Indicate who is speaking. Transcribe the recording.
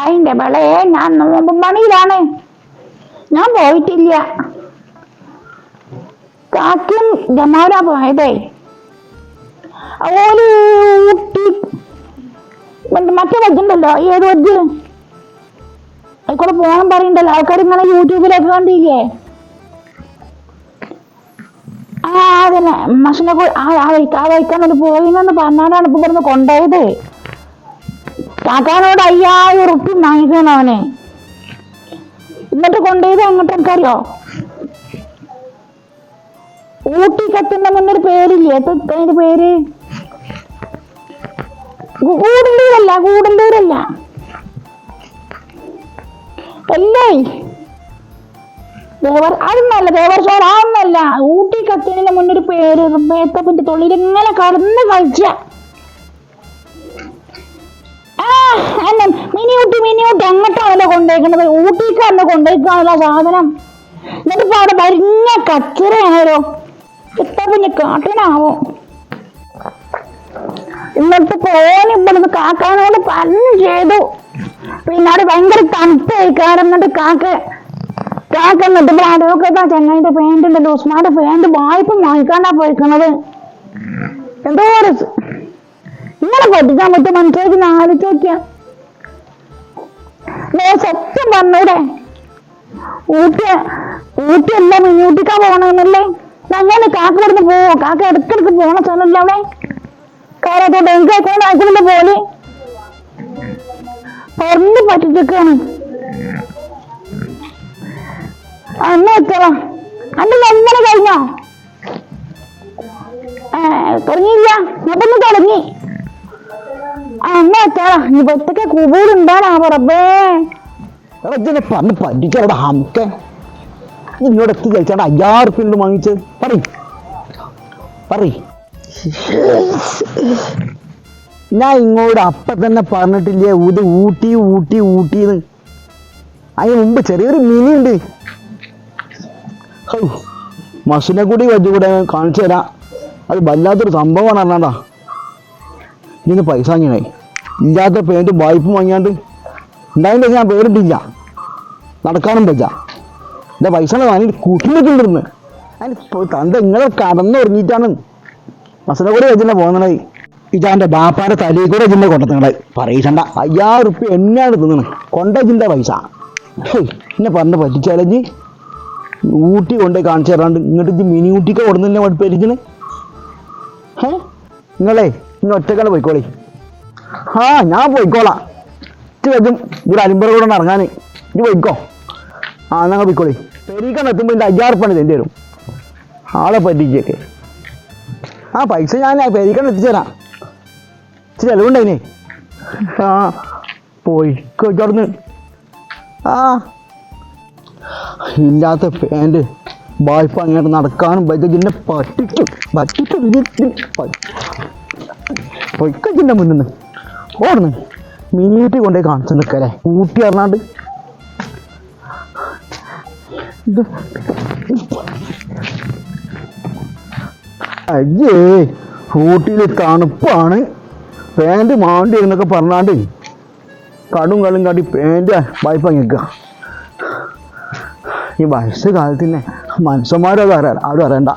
Speaker 1: അതിന്റെ വിളയെ ഞാൻ നോമ്പും പണിയിലാണ്. ഞാൻ പോയിട്ടില്ല. കാക്കും ജമാര പോയതേ. ഓൽ മറ്റേ വജ്ജുണ്ടല്ലോ ഏത് വജ്ജ്? അതിക്കൂടെ പോകാൻ പറയണ്ടല്ലോ. ആൾക്കാർ ഇങ്ങനെ യൂട്യൂബിലൊക്കെ കണ്ടില്ലേ? ആ അതന്നെ. മഷനെ ആ ആ വൈക്കാൻ ആ വഴിക്കാൻ ഒരു പോയിന്ന് പറഞ്ഞാലാണ് ഇപ്പൊ ഇവിടുന്ന് കൊണ്ടുപോയത് കാക്കാനോട് അയ്യായിരം ഉറുപ്പി വാങ്ങിക്കണം അവനെ? എന്നിട്ട് കൊണ്ടുപോയത് അങ്ങോട്ട് എനിക്കറിയോ? ഊട്ടി കത്തിന്റെ മുന്നൊരു പേരില്ലേ? അതിന്റെ പേര് അല്ലേ? ദേവർ അതൊന്നല്ല ദേവർ ചോർ അതൊന്നല്ല. ഊട്ടി കത്തിന് മുന്നൊരു പേര് മേത്തപ്പിന്റെ തൊള്ളിയിൽ ഇങ്ങനെ കടന്ന് കളിച്ച മിനി എങ്ങോട്ടാ അങ്ങോട്ടാണല്ലോ കൊണ്ടേക്കുന്നത് ഊട്ടിക്കാണല്ലോ കൊണ്ടേക്കാണല്ലോ സാധനം. എന്നിട്ട് ഇപ്പൊ അവിടെ ഭരിഞ്ഞ കച്ചറയാണല്ലോ ഇപ്പൊ പിന്നെ കാട്ടനാവോ എന്നിട്ട് കോണി ഇവിടുന്ന് കാക്കാനോട് പറഞ്ഞു ചെയ്തു. പിന്നെ അവിടെ ഭയങ്കര തണുപ്പായി. കാരണം കാക്ക കാക്ക എന്നിട്ട് അടവൊക്കെ ചെങ്ങായിന്റെ പാന്റ് ഉണ്ടല്ലോ. ഉസ്മാന്റെ പാന്റ് വായ്പ വാങ്ങിക്കാണ്ടാ പോയിക്കണത്. എന്തോ ഇങ്ങനെ പഠിക്കാൻ പറ്റും മനസ്സിലേക്ക് ആലോചിച്ച് നോക്കിയാ. സത്യം പറഞ്ഞൂടെ. ഊട്ടി ഊട്ടി അല്ല മിനിയൂട്ടിക്കാൻ പോകണമെന്നല്ലേ അങ്ങനെ കാക്ക ഇവിടുന്ന് പോവോ കാക്ക ഇടയ്ക്കിടയ്ക്ക് പോണ സ്ഥലമല്ല അവിടെ? കാരത്തോട്ട് എനിക്ക് അയക്കുന്ന അയക്കുന്നില്ല പോലെ പറഞ്ഞു പറ്റിച്ചേക്കാണ്. അന്ന് എത്തറ അന്ന് നന്നലെ കഴിഞ്ഞോ? തുടങ്ങിയില്ല. ഇങ്ങോട്ടൊന്ന് തുടങ്ങി. ഇനി ഒറ്റയ്ക്ക് കുബൂരുണ്ടാണാ റബ്ബേ
Speaker 2: എടാ ഇതിനെ പറഞ്ഞ് എത്തി കഴിച്ചാണ്ട് അയ്യാറ് ഉണ്ട് വാങ്ങിച്ച്. പറ പറയ്. ഞാൻ ഇങ്ങോട്ട് അപ്പ തന്നെ പറഞ്ഞിട്ടില്ലേ ഇത് ഊട്ടി ഊട്ടി ഊട്ടിന്ന്. അതിന് മുമ്പ് ചെറിയൊരു മിനി ഉണ്ട്. മസിനെ കൂടി വെച്ചുകൂടെ കൂടെ കാണിച്ചു തരാം. അത് വല്ലാത്തൊരു സംഭവമാണ് പറഞ്ഞാണ്ടാ ഇതിന് പൈസ വാങ്ങിയായി ഇല്ലാത്ത പേരും വായ്പ വാങ്ങിയാണ്ട് ഉണ്ടായതിന്റെ ഞാൻ പേരിട്ടില്ല. നടക്കാനും പറ്റ എന്റെ പൈസ വാങ്ങി കൂട്ടിലിട്ടുണ്ടിരുന്ന് അതിന് ഇങ്ങനെ കടന്നു കടന്നുറങ്ങിയിട്ടാണ് മസനെ കൂടെ വെച്ചിട്ട് പോകുന്നത്. ഇതാന്റെ ബാപ്പാന്റെ തലയിൽ കൂടെ ഇതിന്റെ കൊണ്ടുത്തങ്ങളെ പറയിച്ചണ്ട അയ്യായിരം ഉറുപ്പ്യ എന്നാണ് തിന്നണ്. കൊണ്ടതിന്റെ പൈസ. എന്നെ പറഞ്ഞ പറ്റിച്ചാലഞ്ഞ് ഊട്ടി കൊണ്ടേ കാണിച്ചു തരാണ്ട്. ഇങ്ങോട്ട് മിനി ഊട്ടിക്ക് കൊടുന്നില്ല പഠിപ്പിച്ചിന് ഏ നിങ്ങളെ ഇന്ന് ഒറ്റക്കാണ് പോയിക്കോളി. ആ ഞാൻ പോയിക്കോളാം. ഇത് വെച്ചും ഇവിടെ അലിമ്പറ കൂടെ ഇറങ്ങാൻ ഇത് പോയിക്കോ. ആ ഞങ്ങൾ പോയിക്കോളി. പെരീക്കാൻ എത്തുമ്പോൾ എന്റെ അയ്യായിരം പണി തരേണ്ടി വരും ആളെ പറ്റിച്ചേക്ക് ആ പൈസ ഞാൻ പെരീക്കാൻ എത്തിച്ചേരാം. ചിലവുണ്ടതിനെ ആ പോയിക്കോ ചോർന്ന് ആ. ഇല്ലാത്ത പാന്റ് വായ്പ അങ്ങോട്ട് നടക്കാനും പറ്റും പറ്റിക്കും പറ്റിക്കും പറ്റിച്ചു. പൊയ്ക്കച്ചിന്റെ മുന്നിൽ നിന്ന് ഓടുന്നു. മിനിയേറ്റ് കൊണ്ടേ കാണിച്ചു നിൽക്കല്ലേ. ഊട്ടി അറിഞ്ഞാണ്ട് അയ്യേ ഊട്ടിയിൽ തണുപ്പാണ്. പാന്റ് മാണ്ടി എന്നൊക്കെ പറഞ്ഞാണ്ട് കടും കടും കാട്ടി പാന്റ് വായ്പ നിൽക്കുക ഈ വയസ്സ് കാലത്തിന് മനുഷ്യന്മാരത് അറിയാം ആരും അറിയണ്ട.